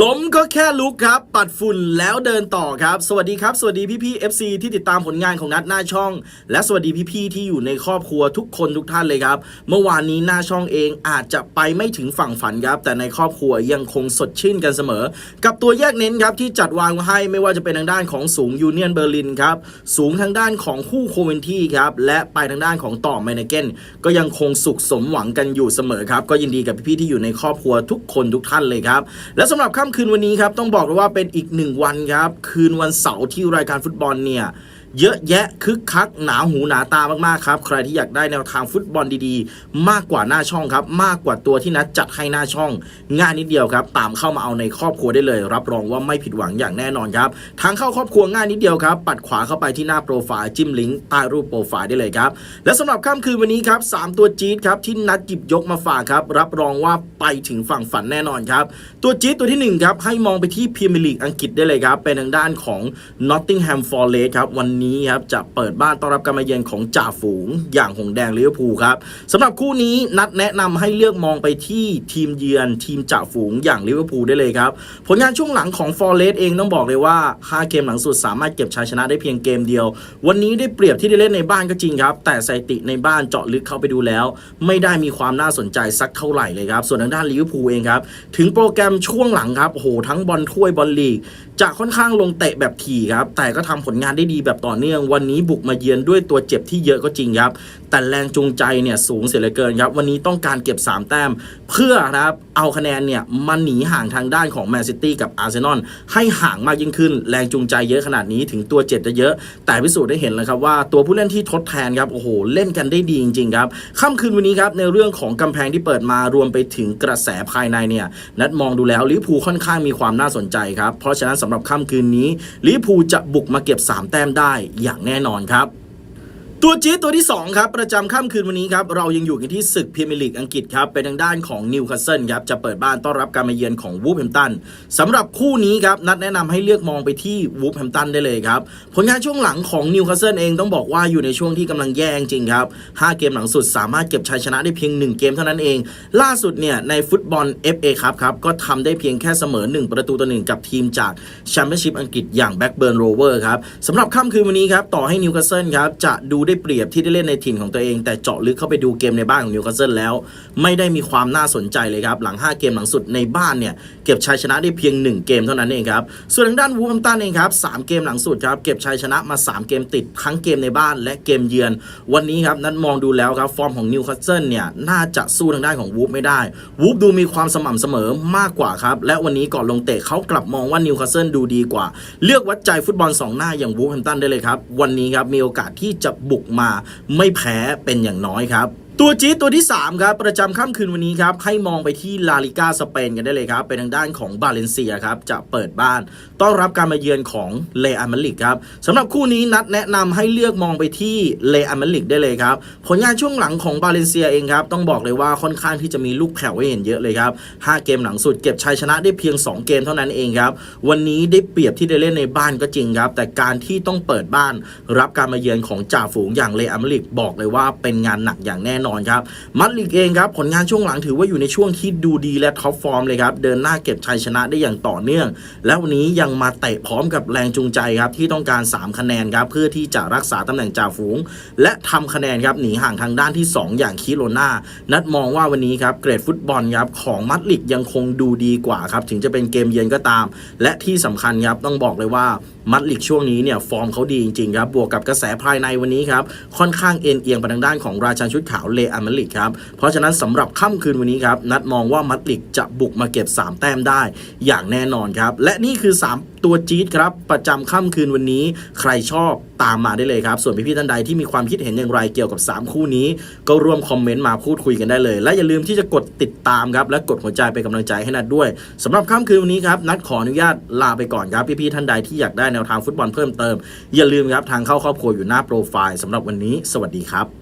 ล้มก็แค่ลุกครับ ปัดฝุ่นแล้วเดินต่อครับ สวัสดีครับ สวัสดีพี่ๆ FC ที่ติดตามผลงานของนัดหน้าช่อง และสวัสดีพี่ๆที่อยู่ในครอบครัวทุกคนทุกท่านเลยครับ เมื่อวานนี้หน้าช่องเองอาจจะไปไม่ถึงฝั่งฝันครับ แต่ในครอบครัวยังคงสดชื่นกันเสมอ กับตัวแยกเน้นครับที่จัดวางให้ไม่ว่าจะเป็นทางด้านของสูงยูเนียนเบอร์ลินครับ สูงทางด้านของคู่โคเวนที่ครับ และไปทางด้านของต่อไมเนเกนก็ยังคงสุขสมหวังกันอยู่เสมอครับ ก็ยินดีกับพี่ๆที่อยู่ในครอบครัวทุกคนทุกท่านเลยครับ และสำหรับค่ำคืนวันนี้ครับต้องบอกเลยว่าเป็นอีกหนึ่งวันครับ คืนวันเสาร์ที่รายการฟุตบอลเนี่ย เยอะแยะคึกคักหนาหูหนาตามากๆครับ ใครที่อยากได้แนวทางฟุตบอลดีๆ มากกว่าหน้าช่องครับ มากกว่าตัวที่นัดจัดให้หน้าช่อง ง่ายนิดเดียวครับ ตามเข้ามาเอาในครอบครัวได้เลย รับรองว่าไม่ผิดหวังอย่างแน่นอนครับทางเข้าครอบครัวง่ายนิดเดียวครับ ปัดขวาเข้าไปที่หน้าโปรไฟล์จิ้มลิงก์ใต้รูปโปรไฟล์ได้เลยครับ และสำหรับค่ำคืนวันนี้ครับสามตัวจี๊ดครับที่นัดหยิบยกมาฝากครับรับรองว่าไปถึงฝั่งฝันแน่นอนครับตัวจี๊ดตัวที่หนึ่งครับให้มองไปที่พรีเมียร์ลีกอังกฤษได้เลยครับเป็นทางด้านของ Nottingham Forest ครับวันนี้ครับจะเปิดบ้านต้อนรับการมาเยือนของจ่าฝูงอย่างหงแดงลิเวอร์พูลครับสำหรับคู่นี้นัดแนะนำให้เลือกมองไปที่ทีมเยือนทีมจ่าฝูงอย่างลิเวอร์พูลได้เลยครับ ผลงานช่วงหลังของ Forest เองต้องบอกเลยว่า 5 เกมหลังสุดสามารถเก็บชัยชนะได้เพียงเกมเดียว วันนี้ได้เปรียบที่ได้เล่นในบ้านก็จริงครับ แต่สถิติในบ้านเจาะลึกเข้าไปดูแล้ว ไม่ได้มีความน่าสนใจสักเท่าไหร่เลยครับ ส่วนทางด้านลิเวอร์พูลเองครับ ถึงโปรแกรมช่วงหลังครับโอ้โหทั้งบอลถ้วยบอลลีกจะค่อนข้างลงเตะแบบถี่ครับแต่ก็ทำผลงานได้ดีแบบต่อเนื่องวันนี้บุกมาเยือนด้วยตัวเจ็บที่เยอะก็จริงครับ แต่แรงจูงใจเนี่ยสูงเสียเหลือเกินครับ วันนี้ต้องการเก็บ 3 แต้ม เพื่อครับเอาคะแนนเนี่ยมันหนีห่างทางด้านของแมนซิตี้กับอาร์เซนอลให้ห่างมากยิ่งขึ้น แรงจูงใจเยอะขนาดนี้ถึงตัวเจ็บจะเยอะ แต่พิสูจน์ได้เห็นแล้วครับว่าตัวผู้เล่นที่ทดแทนครับโอ้โหเล่นกันได้ดีจริงๆครับค่ำคืนวันนี้ครับในเรื่องของกำแพงที่เปิดมารวมไปถึงกระแสภายในเนี่ยนัดมองดูแล้วลิเวอร์พูลค่อนข้างมีความน่าสนใจครับเพราะฉะนั้นสำหรับค่ำคืนนี้ลิเวอร์พูลจะบุกมาเก็บ 3 แต้มได้อย่างแน่นอนครับ ตัวจี๊ดตัวที่ 2 ครับ ประจำค่ำคืนวันนี้ครับ เรายังอยู่กันที่ศึกพรีเมียร์ลีกอังกฤษครับ เป็นทางด้านของนิวคาสเซิลครับ จะเปิดบ้านต้อนรับการมาเยือนของวูฟแฮมตันสำหรับคู่นี้ครับ นัดแนะนำให้เลือกมองไปที่วูฟแฮมตันได้เลยครับ ผลงานช่วงหลังของนิวคาสเซิลเองต้องบอกว่าอยู่ในช่วงที่กำลังแย่จริงครับ 5 เกมหลังสุดสามารถเก็บชัยชนะได้เพียง 1 เกมเท่านั้นเอง ล่าสุดเนี่ยในฟุตบอล FA ครับครับก็ทำได้เพียงแค่เสมอ 1 ประตูต่อหนึ่งกับทีมจากแชมเปี้ยนชิพอังกฤษอย่างแบ็กเบิร์นโรเวอร์ครับสำหรับค่ำคืนวันนี้ครับต่อให้นิวคาสเซิลครับจะดูได้เปรียบที่ได้เล่นในถิ่นของตัวเอง แต่เจาะลึกเข้าไปดูเกมในบ้านของนิวคาสเซิลแล้ว ไม่ได้มีความน่าสนใจเลยครับ หลัง 5 เกมหลังสุดในบ้านเนี่ยเก็บชัยชนะได้เพียง 1 เกมเท่านั้นเองครับ ส่วนทางด้านวูฟแฮมตันเองครับสามเกมหลังสุดครับเก็บชัยชนะมา 3 เกมติดทั้งเกมในบ้านและเกมเยือน วันนี้ครับนั้นมองดูแล้วครับฟอร์มของนิวคาสเซิลเนี่ยน่าจะสู้ทางด้านของวูฟไม่ได้วูฟดูมีความสม่ำเสมอมากกว่าครับและวันนี้ก่อนลงเตะเขากลับมองว่านิวคาสเซิลดูดีกว่า เลือกวัดใจฟุตบอลสองหน้าอย่างวูฟแฮมตันได้เลยครับวันนี้ครับมีโอกาสที่จะบุกมาไม่แพ้เป็นอย่างน้อยครับตัวจี๊ดตัวที่ 3 ครับประจำค่ำคืนวันนี้ครับให้มองไปที่ลาลิกาสเปนกันได้เลยครับ เป็นทางด้านของบาเลนเซียครับจะเปิดบ้าน ต้อนรับการมาเยือนของเลอามาลิกครับสำหรับคู่นี้นัดแนะนำให้เลือกมองไปที่เลอามาลิกได้เลยครับ ผลงานช่วงหลังของบาเลนเซียเองครับ ต้องบอกเลยว่าค่อนข้างที่จะมีลูกแผ่วให้เห็นเยอะเลยครับ5เกมหลังสุดเก็บชัยชนะได้เพียง 2 เกมเท่านั้นเองครับวันนี้ได้เปรียบที่ได้เล่นในบ้านก็จริงครับแต่การที่ต้องเปิดบ้านรับการมาเยือนของจ่าฝูงอย่างเลอามาลิกบอกเลยว่าเป็นงานหนักอย่างแน่นอนครับมัดลิกเองครับผลงานช่วงหลังถือว่าอยู่ในช่วงที่ดูดีและท็อปฟอร์มเลยครับเดินหน้าเก็บชัยชนะได้อย่างต่อเนื่อง และวันนี้ยังมาเตะพร้อมกับแรงจูงใจครับที่ต้องการ 3 คะแนนครับเพื่อที่จะรักษาตำแหน่งจ่าฝูง และทำคะแนนครับหนีห่างทางด้านที่ 2 อย่างคิโรนานัดมองว่าวันนี้ครับเกรดฟุตบอลครับของมัดลิกยังคงดูดีกว่าครับถึงจะเป็นเกมเยือนก็ตาม และที่สำคัญครับต้องบอกเลยว่ามัดลิกช่วงนี้เนี่ยฟอร์มเขาดีจริงๆครับบวกกับกระแสภายในวันนี้ครับค่อนข้างเอ็นเอียงไปทางด้านของราชันชุดขาวเลอามาลิกครับ เพราะฉะนั้นสำหรับค่ำคืนวันนี้ครับ นัดมองว่ามัดลิกจะบุกมาเก็บ 3 แต้มได้ อย่างแน่นอนครับ และนี่คือ 3 ตัวจี๊ดครับ ประจำค่ำคืนวันนี้ ใครชอบตามมาได้เลยครับ ส่วนพี่ๆท่านใดที่มีความคิดเห็นอย่างไรเกี่ยวกับ 3 คู่นี้ ก็ร่วมคอมเมนต์มาพูดคุยกันได้เลย และอย่าลืมที่จะกดติดตามครับและกดหัวใจเป็นกำลังใจให้นัดด้วยสำหรับค่ำคืนวันนี้ครับนัดขออนุญาตลาไปก่อนครับพี่ๆท่านใดที่อยากได้แนวทางฟุตบอลเพิ่มเติม อย่าลืมครับทางเข้าครอบครัวอยู่หน้าโปรไฟล์สำหรับวันนี้ สวัสดีครับ